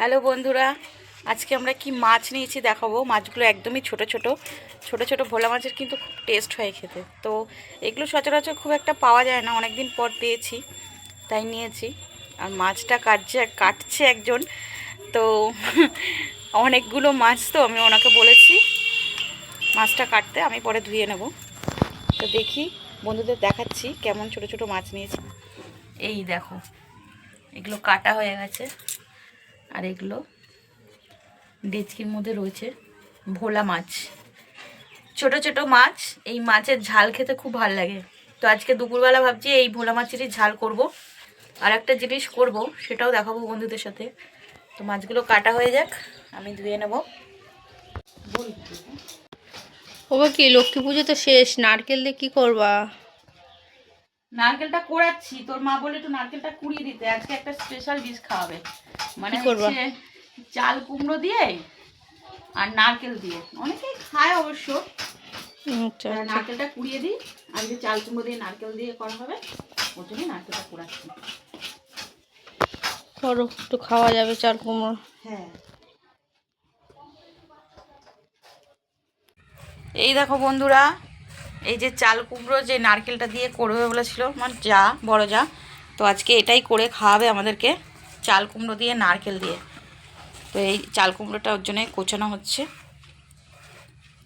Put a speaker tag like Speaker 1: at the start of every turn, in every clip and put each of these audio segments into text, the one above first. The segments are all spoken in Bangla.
Speaker 1: হ্যালো বন্ধুরা, আজকে আমরা কি মাছ নিয়েছি দেখাবো। মাছগুলো একদমই ছোট ছোট ছোট ছোট ভোলা মাছের কিন্তু খুব টেস্ট হয় খেতে। তো এগুলো সচরাচর খুব একটা পাওয়া যায় না অনেক দিন পর পেয়েছি, তাই নিয়েছি। আর মাছটা কাটছে কাটছে একজন, তো অনেকগুলো মাছ তো, আমি ওনাকে বলেছি মাছটা কাটতে, আমি পরে ধুয়ে নেব। তো দেখি, বন্ধুদের দেখাচ্ছি কেমন ছোট ছোট মাছ নিয়েছি। এই দেখো, এগুলো কাটা হয়ে গেছে। আর এগুলো ডেচকির মধ্যে রয়েছে ভোলা মাছ। ছোট ছোট মাছ, এই মাছের ঝাল খেতে খুব ভালো লাগে। তো আজকে দুপুরবেলা ভাবছি এই ভোলা মাছেরই ঝাল করব। আর একটা জিনিস করব, সেটাও দেখাবো বন্ধুদের সাথে। তো মাছগুলো কাটা হয়ে যাক, আমি ধুয়ে নেব।
Speaker 2: ওবা কি, লক্ষ্মী পুজো তো শেষ, নারকেল দিয়ে কী করবা?
Speaker 1: নারকেলটা কোড়াচ্ছি তোর মা বলে একটু নারকেলটা কুড়িয়ে দিতে আজকে একটা স্পেশাল ডিশ খাওয়াবে। মানে হচ্ছে চাল কুমড়ো দিয়ে আর নারকেল দিয়ে। অনেকেই খায় অবশ্য।
Speaker 2: আচ্ছা
Speaker 1: নারকেলটা কুড়িয়ে দিই আজকে চাল কুমড়ো দিয়ে নারকেল দিয়ে করা হবে ওর জন্যই নারকেলটা কুড়াচ্ছি
Speaker 2: করো একটু খাওয়া যাবে চাল কুমড়ো।
Speaker 1: হ্যাঁ। এই দেখো বন্ধুরা এই যে চাল কুমড়ো যে নারকেলটা দিয়ে করবে বলেছিল আমার যা, বড় যা, তো আজকে এটাই করে খাওয়াবে আমাদেরকে চাল কুমড়ো দিয়ে, নারকেল দিয়ে। তো এই চাল কুমড়োটা ওর জন্যই কোচানো হচ্ছে।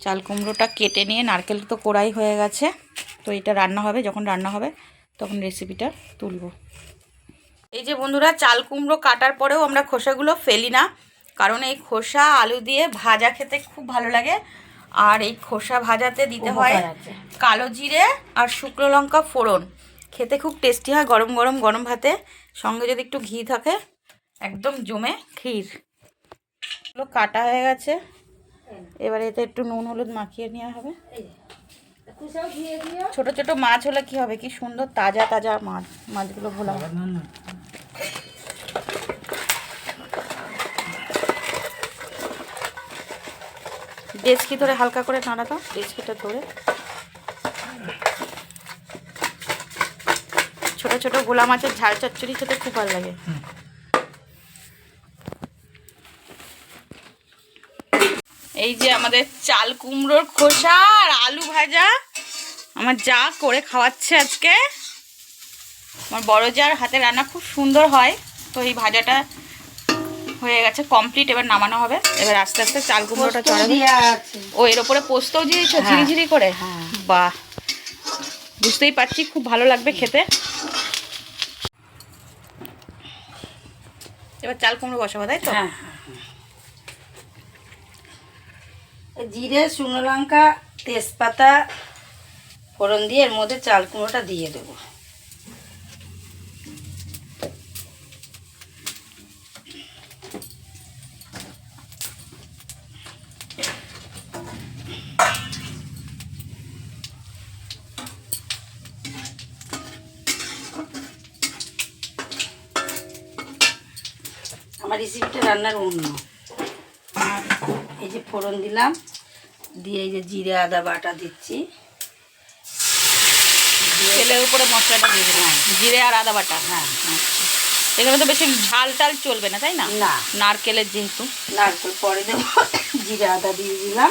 Speaker 1: চাল কুমড়োটা কেটে নিয়ে নারকেল তো কোড়াই হয়ে গেছে, তো এটা রান্না হবে, যখন রান্না হবে, তখন রেসিপিটা তুলবো। এই যে বন্ধুরা, চাল কুমড়ো কাটার পরেও আমরা খোসাগুলো ফেলি না, কারণ এই খোসা, আলু দিয়ে ভাজা খেতে খুব ভালো লাগে। আর এই খোসা ভাজাতে দিতে হয় কালো জিরে আর শুকনো লঙ্কা ফোড়ন। খেতে খুব টেস্টি হয় গরম গরম গরম ভাতে। সঙ্গে যদি একটু ঘি থাকে একদম জমে ক্ষীর। এগুলো কাটা হয়ে গেছে। এবারে এতে একটু নুন হলুদ মাখিয়ে নেওয়া হবে। ছোট ছোট মাছ হলে কি হবে? কি সুন্দর তাজা তাজা মাছ মাছগুলো ভোলা। ডেচকি ধরে হালকা করে নাড়া দাও, ডেচকিটা ধরে। ছোট ছোট গোলা মাছের ঝাল চচ্চড়ি খেতে খুব ভালো লাগে। এই যে আমাদের চাল কুমড়োর খোসা আর আলু ভাজা, আমার যা করে খাওয়াচ্ছে আজকে। আমার বড় যার হাতে রান্না খুব সুন্দর হয়, তো এই ভাজাটা হয়ে গেছে কমপ্লিট এবার নামানো হবে। এবার আস্তে আস্তে চাল কুমড়োটা চড়াবে। ও এর ওপরে পোস্তও দিয়েছ ঝিরি ঝিরি করে? বাহ। বুঝতেই পারছি খুব ভালো লাগবে খেতে। এবার চাল কুমড়ো বসাবো তাই তো?
Speaker 3: হ্যাঁ জিরে শুকনো লঙ্কা তেজপাতা ফোড়ন দিয়ে এর মধ্যে চাল কুমড়োটা দিয়ে দেবো। রেসিপিটা রান্নার অন্য। আর এই যে ফোড়ন দিলাম দিয়ে এই যে জিরে আদা বাটা দিচ্ছি।
Speaker 1: তেলের উপরে মশলাটা দিয়ে দেবো জিরে আর আদা বাটা?
Speaker 3: হ্যাঁ
Speaker 1: এখানে তো বেশি ঝাল টাল চলবে না তাই না?
Speaker 3: না।
Speaker 1: নারকেলের যেহেতু।
Speaker 3: নারকেল পরে দেবো জিরে আদা দিয়ে দিলাম।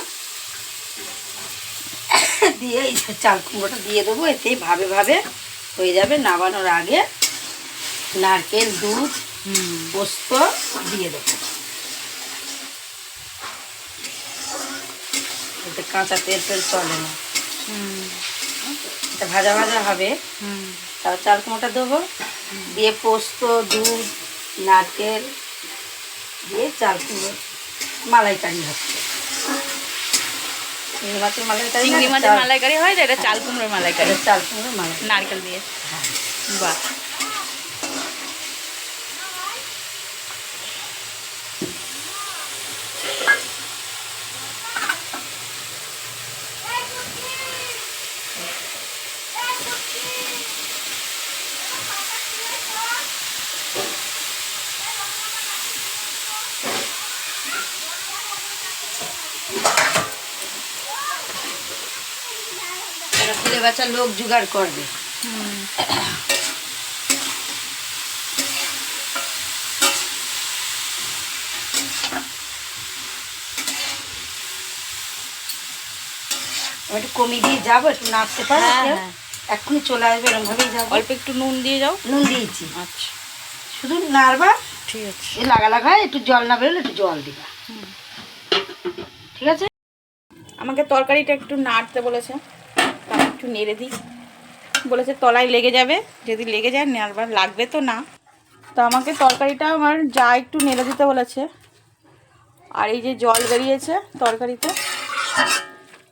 Speaker 3: দিয়ে এই চাল কুমড়োটা দিয়ে দেবো এতেই ভাবে ভাবে হয়ে যাবে নামানোর আগে। নারকেল দুধ পোস্ত দিয়ে দেবো। এতে কাঁচা তেল তেল চলে না। এটা ভাজা ভাজা হবে। তারপর চাল কুমড়োটা দেবো। দিয়ে পোস্ত দুধ নারকেল দিয়ে চাল কুমড়ো মালাইকারি হচ্ছে চিংড়ি মাছের মালাইকারি
Speaker 1: চিংড়ি মাছের মালাইকারি হয় এটা চাল কুমড়োর মালাইকারি।
Speaker 3: চাল কুমড়ো মালাই
Speaker 1: নারকেল দিয়ে। বাহ।
Speaker 3: এটা ছেলে বাচ্চা লোক জোগাড় করবে। একটু কমি দিয়ে যাব একটু নাচতে পারো
Speaker 1: হ্যাঁ, হ্যাঁ।
Speaker 3: এক্ষুনি চলে আসবে এরকম ভাবেই যাব।
Speaker 1: অল্প একটু নুন দিয়ে যাও।
Speaker 3: নুন দিয়েছি।
Speaker 1: আচ্ছা।
Speaker 3: শুধু নাড়বা।
Speaker 1: ঠিক আছে।
Speaker 3: লাগা লাগা একটু জল না বেরোলে একটু জল দিবা। ঠিক আছে?
Speaker 1: আমাকে তরকারিটা একটু নাড়তে বলেছে। একটু নেড়ে দিই। বলেছে তলায় লেগে যাবে। যদি লেগে যায় নাড়বার লাগবে তো না। তো আমাকে তরকারিটা আমার যা একটু নেড়ে দিতে বলেছে। আর এই যে জল বেরিয়েছে তরকারিতে,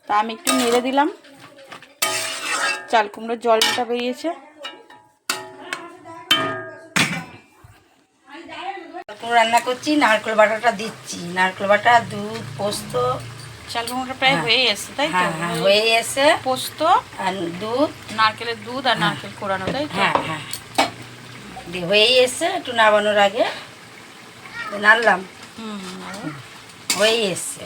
Speaker 1: তা আমি একটু নেড়ে দিলাম। চাল কুমড়োর জলটা বেরিয়েছে।
Speaker 3: রান্না করছি, নারকেল বাটাটা দিচ্ছি। নারকেল বাটা, দুধ, পোস্ত
Speaker 1: চাল কুমড়োটা প্রায় হয়ে। এসছে তাই তো?
Speaker 3: হ্যাঁ হ্যাঁ হয়ে এসে
Speaker 1: পোস্ত
Speaker 3: আর দুধ।
Speaker 1: নারকেলের দুধ আর নারকেল কোরানো তাই তো?
Speaker 3: হ্যাঁ হ্যাঁ। দিয়ে হয়েই এসে একটু নামানোর আগে। নাড়লাম। হয়েই এসছে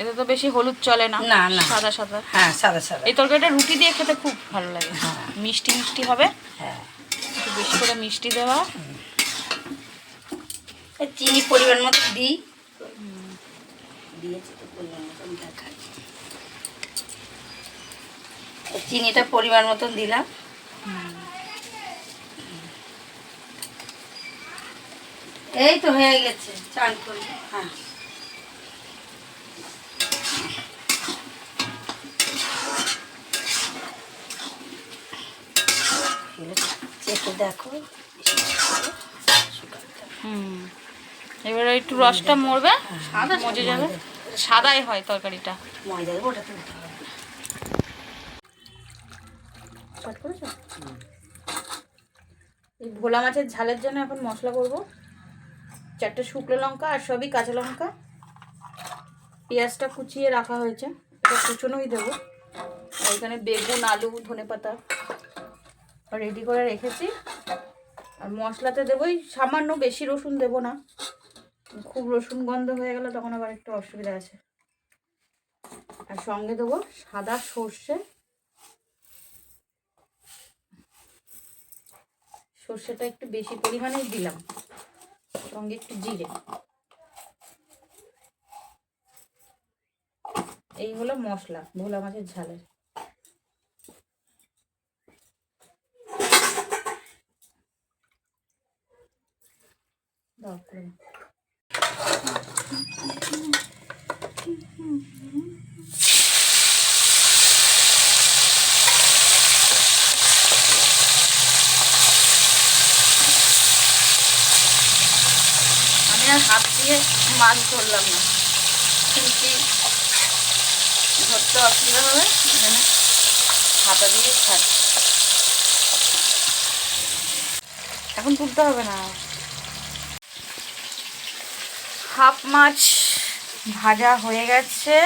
Speaker 1: এতে তো বেশি হলুদ চলে না?
Speaker 3: না, না।
Speaker 1: সাদা সাদা?
Speaker 3: হ্যাঁ সাদা সাদা।
Speaker 1: এই তরকারিটা রুটি দিয়ে খেতে খুব ভালো লাগে।
Speaker 3: হ্যাঁ।
Speaker 1: মিষ্টি মিষ্টি হবে।
Speaker 3: হ্যাঁ।
Speaker 1: একটু বেশি করে মিষ্টি দেওয়া।
Speaker 3: চিনি পরিমাণ মতো দিই। চিনিটা পরিমাণ মতন দিলাম। এই তো হয়ে গেছে চান করি। হ্যাঁ। দেখো
Speaker 1: হুম। এবারে একটু রসটা মরবে, মজে যাবে। সাদাই হয় তরকারিটা। এই ভোলা মাছের ঝালের জন্য এখন মশলা করব। চারটে শুকনো লঙ্কা আর সবই কাঁচা লঙ্কা। পেঁয়াজটা কুচিয়ে রাখা হয়েছে। এটা কুচনোই দেবো। আর এখানে বেগুন, আলু, ধনে পাতা রেডি করে রেখেছি। আর মশলাতে দেবোই সামান্য বেশি রসুন দেবো না। খুব রসুন গন্ধ হয়ে গেলে, তখন আবার একটু অসুবিধা আছে। আর সঙ্গে দেবো সাদা সর্ষে। সর্ষেটা একটু বেশি পরিমাণেই দিলাম, সঙ্গে একটু জিরে। এই হলো মশলা, ভোলা মাছের ঝালের দাও করে দাও। আমি আর হাত দিয়ে মাছ ধরলাম না। কিন্তু ধরতে অসুবিধা হবে এখানে হাতা দিয়ে ছাড়। এখন তুলতে হবে না। হাফ মাছ ভাজা হয়ে গেছে।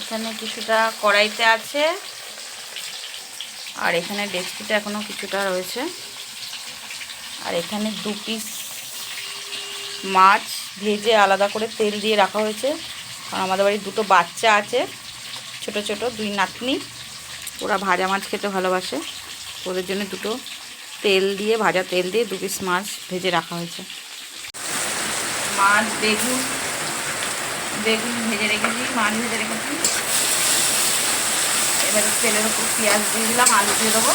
Speaker 1: এখানে কিছুটা কড়াইতে আছে। আর এখানে ডেচকিতে এখনও কিছুটা রয়েছে। আর এখানে দু পিস মাছ ভেজে আলাদা করে তেল দিয়ে রাখা হয়েছে। কারণ আমাদের বাড়ির দুটো বাচ্চা আছে, ছোট ছোট, দুই নাতনি। ওরা ভাজা মাছ খেতে ভালোবাসে। ওদের জন্য দুটো তেল দিয়ে, ভাজা তেল দিয়ে দু পিস মাছ ভেজে রাখা হয়েছে। মাছ বেগুন বেগুন ভেজে রেখেছি, মাছ ভেজে রেখেছি। এবারে তেলের উপর পেঁয়াজ দিয়ে দিলাম, আলু দিয়ে দেবো।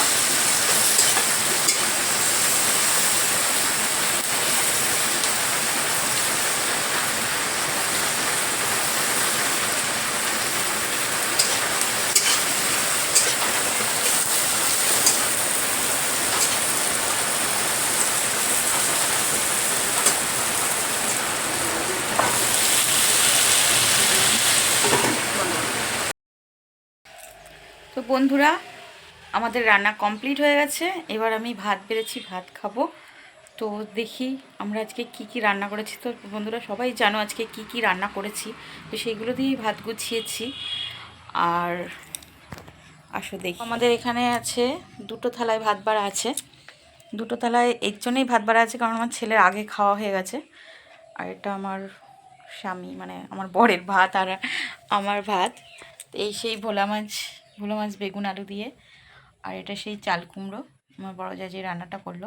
Speaker 1: বন্ধুরা, আমাদের রান্না কমপ্লিট হয়ে গেছে। এবার আমি ভাত বেড়েছি, ভাত খাব। তো দেখি আমরা আজকে কি কি রান্না করেছি। তো বন্ধুরা, সবাই জানো আজকে কি কি রান্না করেছি। তো সেইগুলো দিয়েই ভাত গুছিয়েছি। আর আসো দেখি। আমাদের এখানে আছে দুটো থালায় ভাত বাড়া আছে। দুটো থালায় এর জন্যই ভাত বাড়া আছে, কারণ আমার ছেলের আগে খাওয়া হয়ে গেছে। আর এটা আমার স্বামী মানে আমার বরের ভাত আর আমার ভাত। এই সেই ভোলা মাছ ভোলা মাছ, বেগুন, আলু দিয়ে। আর এটা সেই চাল কুমড়ো। আমার বড় যা যে রান্নাটা করল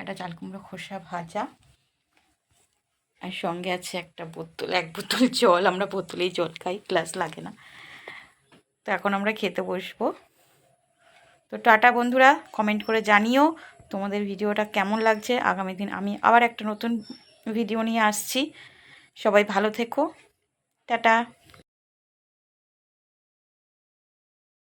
Speaker 1: এটা চাল কুমড়ো খোসা ভাজা। আর সঙ্গে আছে একটা বোতল, এক বোতল জল। আমরা বোতলেই জল খাই, গ্লাস লাগে না। তো এখন আমরা খেতে বসবো। তো টাটা বন্ধুরা কমেন্ট করে জানিও তোমাদের ভিডিওটা কেমন লাগছে। আগামী দিন আমি আবার একটা নতুন ভিডিও নিয়ে আসছি। সবাই ভালো থেকো। টাটা।